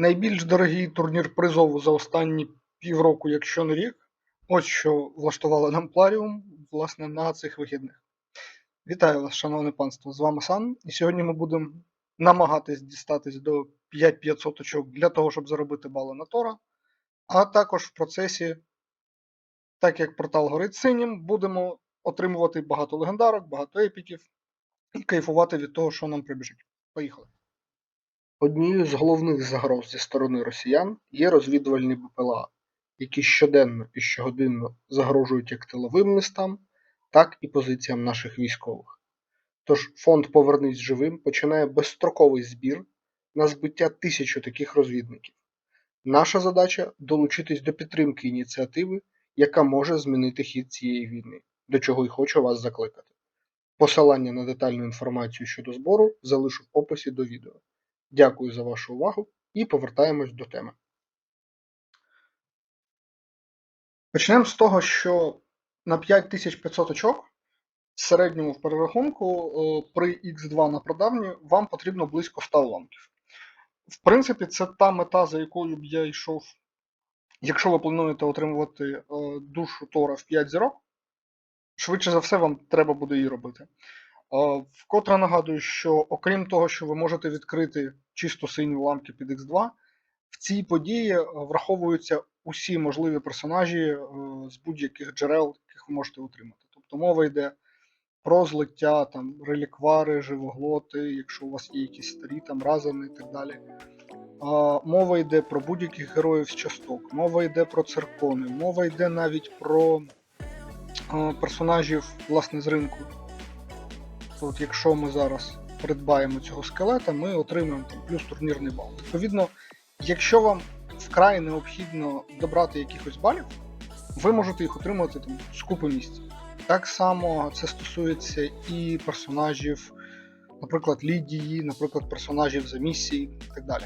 Найбільш дорогий турнір призову за останні півроку, якщо не рік. Ось що влаштували нам Пларіум, власне, на цих вихідних. Вітаю вас, шановне панство! З вами Сан. І сьогодні ми будемо намагатись дістатись до 5500 очок для того, щоб заробити бали на Тора. А також в процесі, так як портал горить синім, будемо отримувати багато легендарок, багато епіків і кайфувати від того, що нам прибіжить. Поїхали! Однією з головних загроз зі сторони росіян є розвідувальні БПЛА, які щоденно і щогодинно загрожують як тиловим містам, так і позиціям наших військових. Тож фонд Повернись живим починає безстроковий збір на збиття тисячі таких розвідників. Наша задача долучитись до підтримки ініціативи, яка може змінити хід цієї війни, до чого й хочу вас закликати. Посилання на детальну інформацію щодо збору залишу в описі до відео. Дякую за вашу увагу і повертаємось до теми. Почнемо з того, що на 5500 очок в середньому в перерахунку е, при X2 на продавні вам потрібно близько 100 уламків. В принципі, це та мета, за якою б я йшов. Якщо ви плануєте отримувати е, душу Тора в 5 зірок, швидше за все, вам треба буде її робити. Е, Вкотре нагадую, що окрім того, що ви можете відкрити чисто сині уламки під X2, в цій події е, враховуються усі можливі персонажі е, з будь-яких джерел, яких ви можете отримати. Тобто мова йде про злиття, там, реліквари, живоглоти, якщо у вас є якісь старі там разини і так далі. Мова йде про будь-яких героїв з часток, мова йде про циркони, мова йде навіть про персонажів власне з ринку. От якщо ми зараз придбаємо цього скелета, ми отримаємо там, плюс турнірний бал. Відповідно, якщо вам вкрай необхідно добрати якихось балів, ви можете їх отримати там, з купи місць. Так само це стосується і персонажів, наприклад, Лідії, наприклад, персонажів за місії і так далі.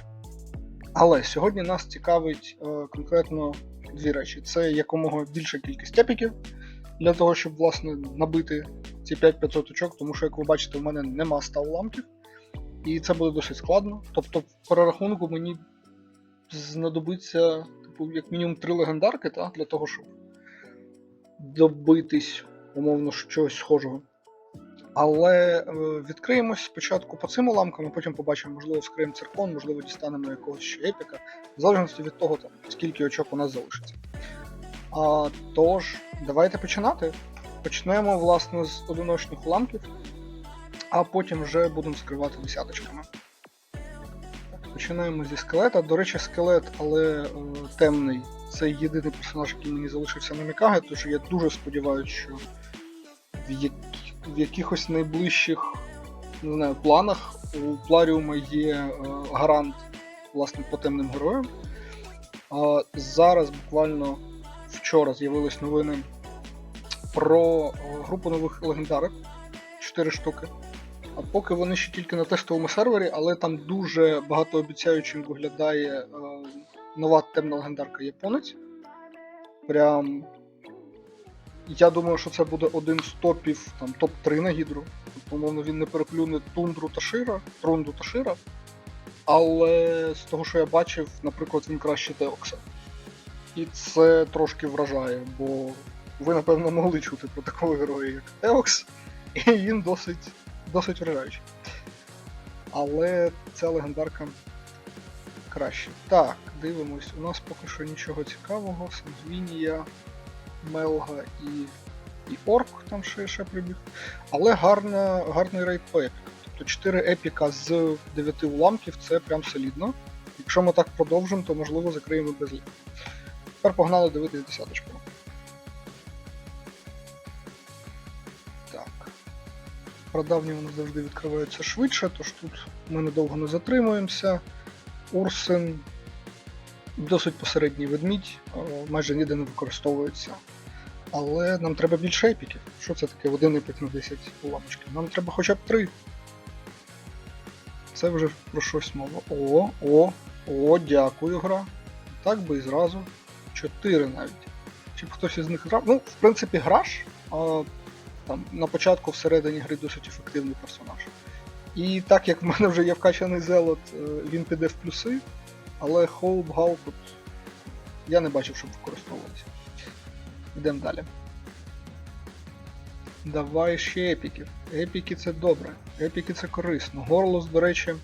Але сьогодні нас цікавить е, конкретно дві речі: це якомога більша кількість епіків для того, щоб власне набити ці 5500 очок, тому що, як ви бачите, в мене нема 100 уламків, і це буде досить складно. Тобто, в перерахунку мені знадобиться, типу, як мінімум, три легендарки, та, для того, щоб добитись, умовно, щось схожого. Але е, відкриємось спочатку по цим уламкам, а потім побачимо, можливо, вскриємо циркон, можливо, дістанемо якогось ще епіка, в залежності від того, там, скільки очок у нас залишиться. А, тож, давайте починати. Почнемо, власне, з одиночних уламків, а потім вже будемо скривати десяточками. Починаємо зі скелета. До речі, скелет, але е, темний. Це єдиний персонаж, який мені залишився на Мікаге, тож я дуже сподіваюся, що в, як... в якихось найближчих не знаю, планах у Пларіума є е, гарант власне, по темним героям. А зараз буквально вчора з'явились новини про е, групу нових легендарок 4 штуки. А поки вони ще тільки на тестовому сервері, але там дуже багатообіцяючим виглядає е, нова темна легендарка японець. Прям. Я думаю, що це буде один з топів, там, топ-3 на гідру. Тобто, умовно, він не переплюне тундру та шира, трунду та шира. Але з того, що я бачив, наприклад, він краще Теокса. І це трошки вражає, бо ви, напевно, могли чути про такого героя, як Теокс, і він досить, досить вражаючий. Але ця легендарка краще. Так, дивимось, у нас поки що нічого цікавого. Сангвінія, Мелга і, і Орк там ще, ще прибіг. Але гарна, гарний рейд по епікам. Тобто 4 епіка з 9 уламків це прям солідно. Якщо ми так продовжимо, то можливо закриємо без ліку. Тепер погнали дивитись десяточку. Так. Прадавні вони завжди відкриваються швидше, тож тут ми недовго не затримуємося. Урсин досить посередній ведмідь, е, майже ніде не використовується. Але нам треба більше епіків. Що це таке? Один епік на 10 уламочків? Нам треба хоча б 3. Це вже про щось мова. О, о, о, дякую, гра. Так би і зразу. 4 навіть. Чи б хтось із них грав? Ну, в принципі, граш. А, там, на початку всередині гри досить ефективний персонаж. І так як в мене вже є вкачаний зелот, е, він піде в плюси. але Hope Гал тут я не бачив, щоб використовувалися. Йдемо далі. Давай ще епіків. Епіки це добре, епіки це корисно. Горлос, до речі,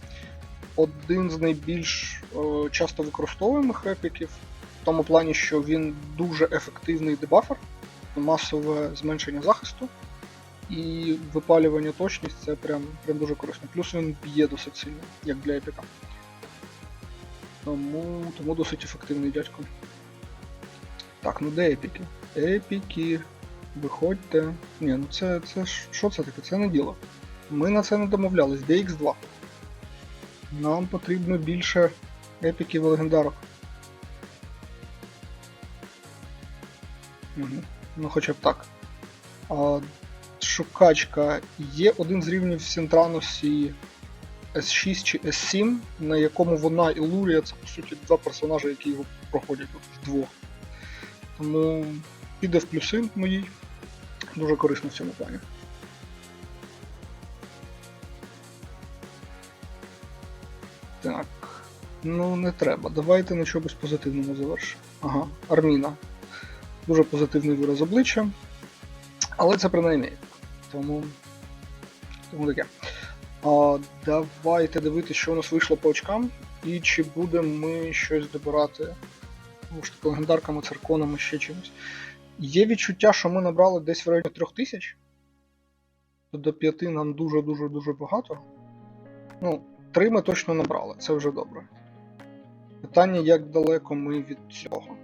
один з найбільш е, часто використовуємих епіків, в тому плані, що він дуже ефективний дебафер, масове зменшення захисту і випалювання точність це прям, прям дуже корисно. Плюс він б'є досить сильно, як для епіка. Тому, тому досить ефективний дядько. Так, ну де епіки? Епіки. Виходьте. Ні, ну це, це що це таке? Це не діло. Ми на це не домовлялись. DX2. Нам потрібно більше епіків і легендарок. Ну хоча б так. А, шукачка. Є один з рівнів в Сінтраносі S6 чи S7, на якому вона і Лурія це по суті два персонажі, які його проходять от вдвох. Тому піде в плюси моїй. Дуже корисно в цьому плані. Так. Ну, не треба. Давайте на чомусь позитивному завершимо. Ага, Арміна. Дуже позитивний вираз обличчя. Але це принаймні. Тому. Тому таке. А, давайте дивитися, що у нас вийшло по очкам, і чи будемо ми щось добирати ж таки, легендарками, цирконами, ще чимось. Є відчуття, що ми набрали десь в районі 3000. До 5 нам дуже-дуже дуже багато. Ну, 3 ми точно набрали, це вже добре. Питання, як далеко ми від цього.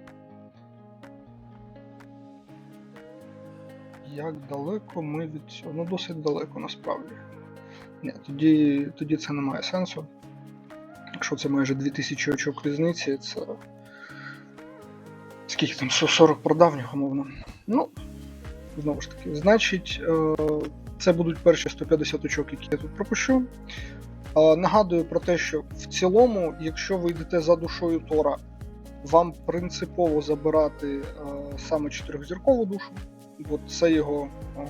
Як далеко ми від цього? Ну, досить далеко насправді. Ні, тоді, тоді це не має сенсу. Якщо це майже 2000 очок різниці, це. Скільки там 40 прадавніх, умовно. Ну, знову ж таки, значить, е, це будуть перші 150 очок, які я тут пропущу. Е, Нагадую про те, що в цілому, якщо ви йдете за душою Тора, вам принципово забирати е, саме 4-зіркову душу, бо це його е,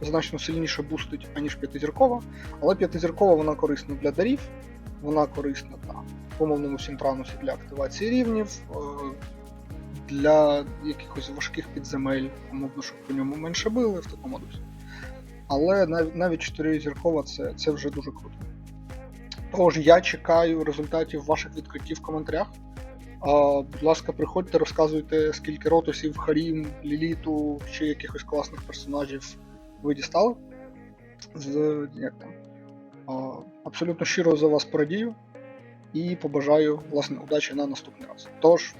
значно сильніше бустить, аніж п'ятизіркова. Але п'ятизіркова вона корисна для дарів, вона корисна там, в умовному синтранусі для активації рівнів, е, для якихось важких підземель, умовно, щоб по ньому менше били в такому дусі. Але нав- навіть 4-зіркова це, це вже дуже круто. Тож я чекаю результатів ваших відкриттів в коментарях. А, будь ласка, приходьте, розказуйте, скільки ротусів, Харім, Ліліту чи якихось класних персонажів ви дістали. З, як там, а, абсолютно щиро за вас порадію і побажаю власне удачі на наступний раз. Тож,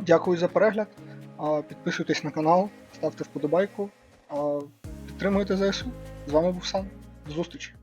дякую за перегляд. а, Підписуйтесь на канал, ставте вподобайку, а, підтримуйте ЗСУ. З вами був Сан. До зустрічі!